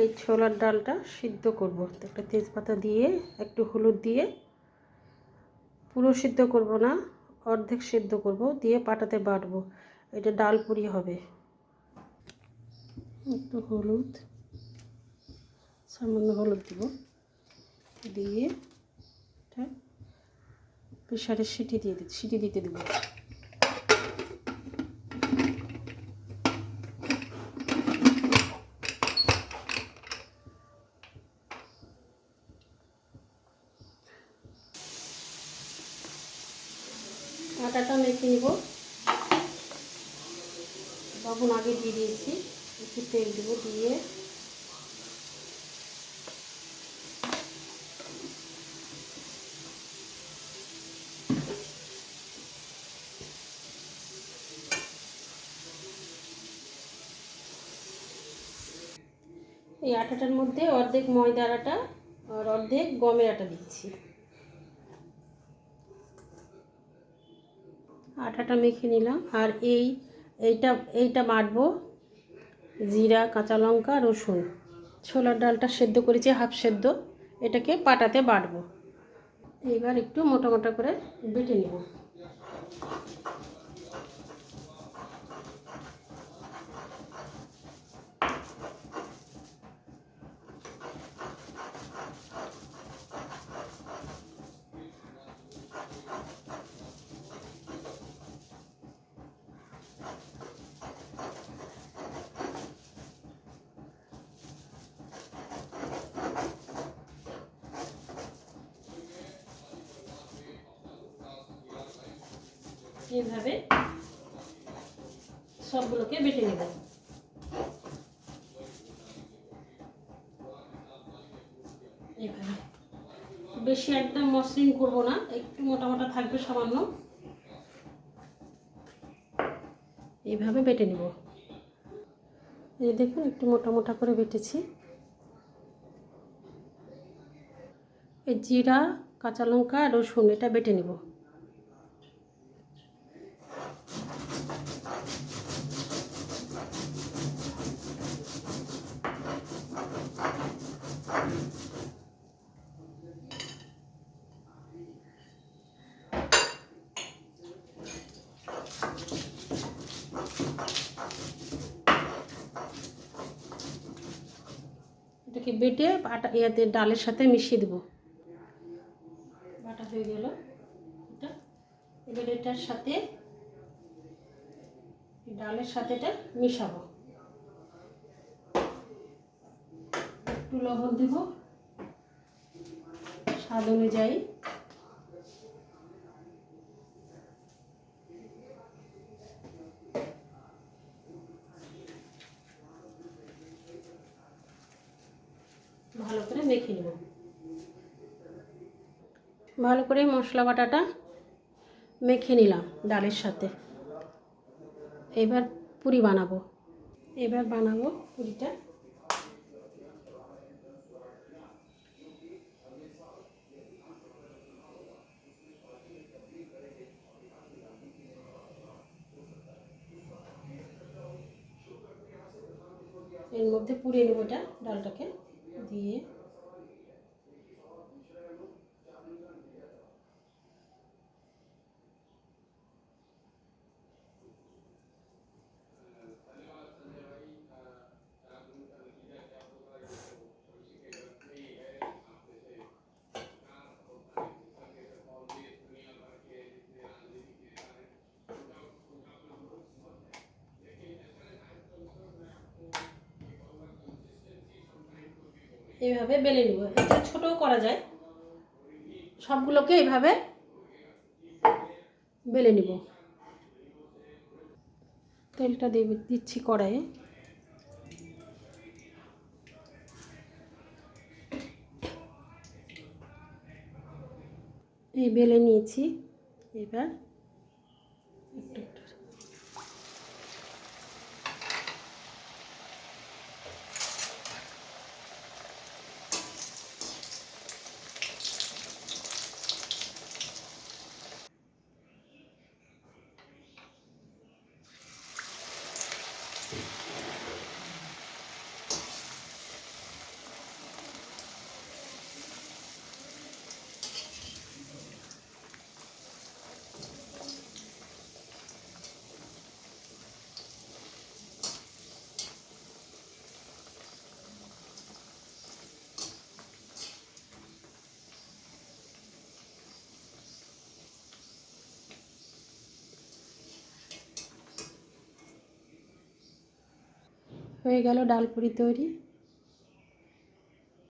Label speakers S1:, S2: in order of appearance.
S1: এই ছোলার ডালটা সিদ্ধ করব। একটা তেজপাতা দিয়ে, একটু হলুদ দিয়ে পুরো সিদ্ধ করব না, অর্ধেক সিদ্ধ করব, দিয়ে পাটাতে বাটবো। এটা ডাল পুরি হবে। একটু হলুদ, সামান্য হলুদ দিব। দিয়ে এটা প্রেশারের সিটি দিয়ে দিই সিটি দিতে দেবো। আটাটা মেখে নিব। লবণ আগে দিয়ে দিয়েছি। একটু তেল দেবো দিয়ে। এই আটাটার মধ্যে অর্ধেক ময়দার আটা আর অর্ধেক গমের আটা দিচ্ছি। আটাটা মেখে নিলাম। আর এই, এইটা এইটা বাটবো জিরা, কাঁচা লঙ্কা, রসুন। ছোলার ডালটা সেদ্ধ করেছি, হাফ সেদ্ধ। এটাকে পাটাতে বাটবো। এইবার একটু মোটা মোটা করে বেটে নেব। এইভাবে সবগুলোকে বেটে নেব। এইভাবে বেশি একদম মসৃণ করব না, একটু মোটা মোটা থাকবে সামান্য। এইভাবে বেটে নেব। এই দেখুন, একটু মোটা মোটা করে বেটেছি। এই জিরা, কাঁচা লঙ্কা, রসুন, এটা বেটে নেব। এটাকে বেটে আটা ইয়াতে ডালের সাথে মিশিয়ে দেবো। বাটা হয়ে গেল এবার এটার সাথে ডালের সাথে এটা মিশাবো। একটু লবণ দেব। স্বাদ অনুযায়ী ভালো করে মেখে নেব। ভালো করে মশলা বাটাটা মেখে নিলাম ডালের সাথে। এবার পুরি বানাবো। এবার বানাবো পুরিটা। এর মধ্যে পুড়িয়ে নেব এটা ডালটাকে। দিয়ে এইভাবে বেলে নিব। এটা ছোটও করা যায়। সবগুলোকে এইভাবে বেলে নিব। তেলটা দিয়ে দিচ্ছি কড়াইয়ে। এই বেলে নিয়েছি। এবার হয়ে গেল ডাল পুরি তৈরি।